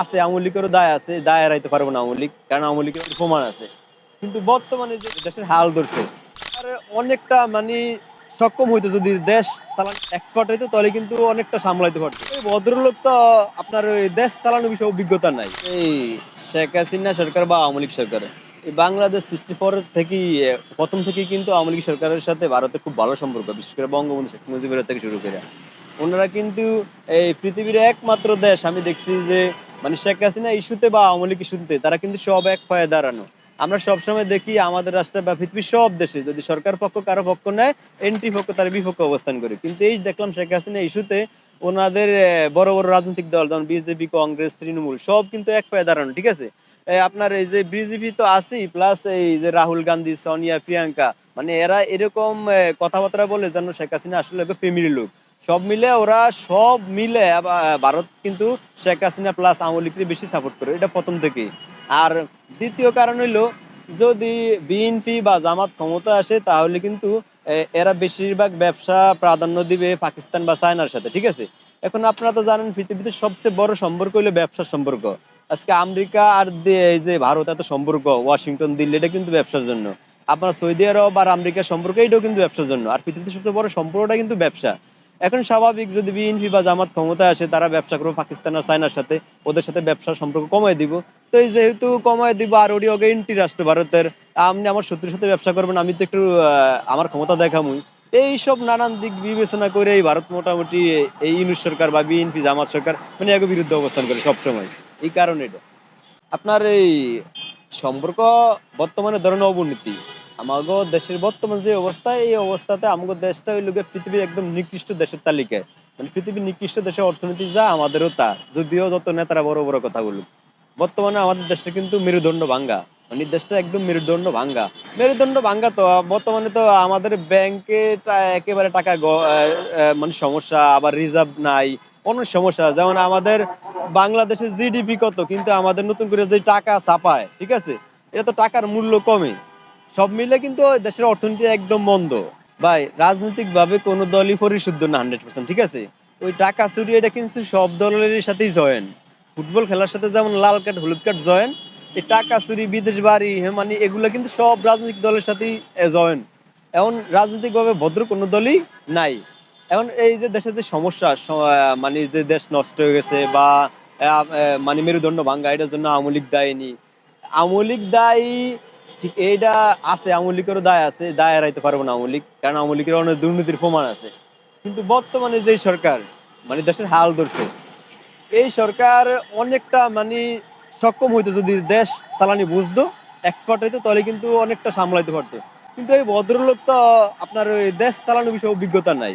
আছে, আওয়ামী লীগেরও দায় আছে, দায় এড়াইতে পারব না আওয়ামী লীগ, কারণ আওয়ামী লীগের প্রমাণ আছে। কিন্তু বর্তমানে যে দেশের হাল ধরছে অনেকটা মানে সক্ষম হইতো যদি দেশ চালান এক্সপার্ট হইতো, তাহলে কিন্তু অনেকটা সামলাইতে পারতো। এই ভদ্রলোক তো আপনার ওই দেশ চালানোর বিষয়ে অভিজ্ঞতা নাই। এই শেখ হাসিনা সরকার বা আওয়ামী লীগ সরকার এই বাংলাদেশ সৃষ্টির পর থেকেই, প্রথম থেকেই কিন্তু আওয়ামী লীগ সরকারের সাথে ভারতের খুব ভালো সম্পর্ক, বিশেষ করে বঙ্গবন্ধু শেখ মুজিবের থেকে শুরু করে। ওনারা কিন্তু এই পৃথিবীর একমাত্র দেশ। আমি দেখছি যে মানে শেখ হাসিনা ইস্যুতে বা আওয়ামী লীগ ইস্যুতে, তারা কিন্তু সব এক পায়ে দাঁড়ানো। আমরা সবসময় দেখি আমাদের রাষ্ট্র বা পৃথিবীর সব দেশে যদি সরকার পক্ষ কারও পক্ষ নেয় এন্ট্রি পক্ষ তার বিপক্ষে অবস্থান করে। কিন্তু এই দেখলাম শেখ হাসিনা ইস্যুতে, ওনাদের বড় বড় রাজনৈতিক দল, যেমন বিজেপি, কংগ্রেস, তৃণমূল, সব কিন্তু এক পায়ে দাঁড়ানো, ঠিক আছে? আপনার এই যে বিজেপি তো আছেই প্লাস এই যে রাহুল গান্ধী, সোনিয়া, প্রিয়াঙ্কা মানে এরা এরকম কথাবার্তা বলে যেন শেখ হাসিনা আসলে ফ্যামিলি লোক। সব মিলে ওরা সব মিলে ভারত কিন্তু শেখ হাসিনা প্লাস আওয়ামী লীগকে বেশি সাপোর্ট করে, এটা প্রথম থেকেই। আর দ্বিতীয় কারণ হইল, যদি বিএনপি বা জামাত ক্ষমতা আসে, তাহলে কিন্তু এরা বেশিরভাগ ব্যবসা প্রাধান্য দিবে পাকিস্তান বা চায়নার সাথে, ঠিক আছে? এখন আপনারা তো জানেন, পৃথিবীতে সবচেয়ে বড় সম্পর্ক হলো ব্যবসার সম্পর্ক। আজকে আমেরিকা আর এই যে ভারত, এত সম্পর্ক, ওয়াশিংটন, দিল্লি, এটা কিন্তু ব্যবসার জন্য। আপনার সৌদি আরব আর আমেরিকার সম্পর্ক এটাও কিন্তু ব্যবসার জন্য। আর পৃথিবীতে সবচেয়ে বড় সম্পর্কটা কিন্তু ব্যবসা। এখন স্বাভাবিক যদি বিএনপি বা জামাত ক্ষমতা আসে, তারা ব্যবসা করবে পাকিস্তান আর চায়নার সাথে। ওদের সাথে ব্যবসার সম্পর্ক কমায় দিব। তো এই যেহেতু কমায় দিব আর ওডি ওকে রাষ্ট্র ভারতের, আপনি আমার শত্রুর সাথে ব্যবসা করবেন, আমি তো একটু আমার ক্ষমতা দেখামুই। এই সব নানান দিক বিবেচনা করে এই ভারত মোটামুটি এই ইউনুস সরকার বা বিএনপি, জামাত সরকার মানে একে বিরুদ্ধে অবস্থান করে সবসময়। এই কারণে এটা। আপনার এই সম্পর্ক বর্তমানে ধরেন অবনতি। আমাগো দেশের বর্তমান যে অবস্থা, এই অবস্থাতে আমাগো দেশটা হইল গিয়ে পৃথিবীর একদম নিকৃষ্ট দেশের তালিকায় মানে পৃথিবীর নিকৃষ্ট দেশের অর্থনীতি যা, আমাদেরও তা, যদিও যত নেতারা বড় বড় কথা বলুক। বর্তমানে আমাদের দেশটা কিন্তু মেরুদণ্ড ভাঙ্গা। মানে দেশটা একদম মেরুদণ্ড ভাঙ্গা। মেরুদণ্ড ভাঙ্গা তো, বর্তমানে তো আমাদের ব্যাংকে একেবারে টাকা মানে সমস্যা, আবার রিজার্ভ নাই, অনেক সমস্যা। যেমন আমাদের বাংলাদেশের জিডিপি কত, কিন্তু আমাদের নতুন করে যে টাকা ছাপায়, ঠিক আছে? এটা তো টাকার মূল্য কমে। সব মিলে কিন্তু দেশের অর্থনীতি একদম মন্দ। ভাই রাজনৈতিক ভাবে কোন দলই পরিশুদ্ধ না হান্ড্রেড পার্সেন্ট ঠিক আছে? ওই টাকা চুরি এটা কিন্তু সব দলের সাথেই জয়েন। ফুটবল খেলার সাথে যেমন লাল কার্ড, হলুদ কার্ড জয়েন, এই টাকা চুরি, বিদেশ বাড়ি হ্যাঁ মানে এগুলো কিন্তু সব রাজনৈতিক দলের সাথেই জয়েন। এখন রাজনৈতিক ভাবে ভদ্র কোনো দলই নাই। এখন এই যে দেশের যে সমস্যা মানে যে দেশ নষ্ট হয়ে গেছে বা মানে মেরুদণ্ড ভাঙ্গা, এটার জন্য আওয়ামী লীগ দায়ী নি। আওয়ামী লীগ দায়ী ঠিক এইটা আছে, আওয়ামী লীগেরও দায় আছে, দায় এড়াইতে পারব না আওয়ামী লীগ, কারণ আওয়ামী লীগের অনেক দুর্নীতির প্রমাণ আছে। কিন্তু বর্তমানে যে সরকার মানে দেশের হাল ধরছে, এই সরকার অনেকটা মানে সক্ষম হইতো যদি দেশ চালানি বুঝতো এক্সপার্ট হইতো, তাহলে কিন্তু অনেকটা সামলাইতে পারতো। কিন্তু এই ভদ্রলোক তো আপনার ওই দেশ চালানোর বিষয়ে অভিজ্ঞতা নাই।